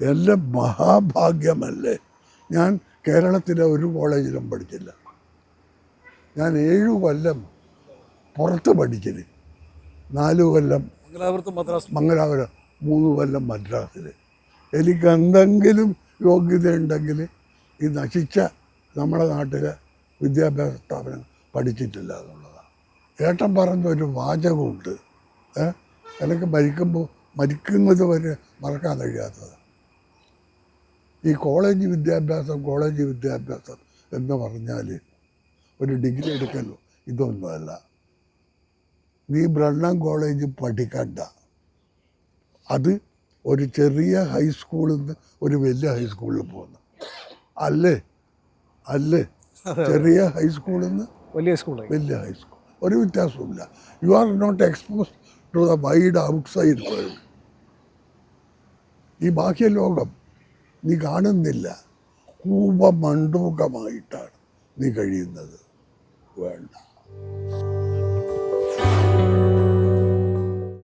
എല്ലാം മഹാഭാഗ്യമല്ലേ? ഞാൻ കേരളത്തിലെ ഒരു കോളേജിലും പഠിച്ചില്ല. ഞാൻ ഏഴു കൊല്ലം പുറത്ത് പഠിച്ചത് നാലു കൊല്ലം മംഗലാപുരത്ത് മദ്രാസ് മംഗലാപുരം മൂന്ന് കൊല്ലം മദ്രാസിൽ എനിക്ക് എന്തെങ്കിലും യോഗ്യതയുണ്ടെങ്കിൽ ഈ നശിച്ച നമ്മുടെ നാട്ടിലെ വിദ്യാഭ്യാസ സ്ഥാപനം പഠിച്ചിട്ടില്ല എന്നുള്ളതാണ്. ഏട്ടൻ പറഞ്ഞ ഒരു വാചകമുണ്ട്. ഏ? എനിക്ക് മരിക്കുമ്പോൾ മരിക്കുന്നത് വരെ മറക്കാൻ കഴിയാത്തത് ഈ കോളേജ് വിദ്യാഭ്യാസം കോളേജ് വിദ്യാഭ്യാസം എന്ന് പറഞ്ഞാൽ ഒരു ഡിഗ്രി എടുക്കലോ ഇതൊന്നുമല്ല. നീ ബ്രണ്ണം കോളേജ് പഠിക്കണ്ട. അത് ഒരു ചെറിയ ഹൈസ്കൂളിൽ നിന്ന് ഒരു വലിയ ഹൈസ്കൂളിൽ പോകുന്നു. അല്ലേ? അല്ലേ? ചെറിയ ഹൈസ്കൂളിൽ നിന്ന് വലിയ സ്കൂൾ വലിയ ഹൈസ്കൂൾ. ഒരു വ്യത്യാസവുമില്ല. You are not expose to the wide outside world ഈ ബാഹ്യ ലോകം നീ കാണുന്നില്ല. കൂപമണ്ഡൂകമായിട്ടാണ് നീ കഴിയുന്നത്. വേണ്ട.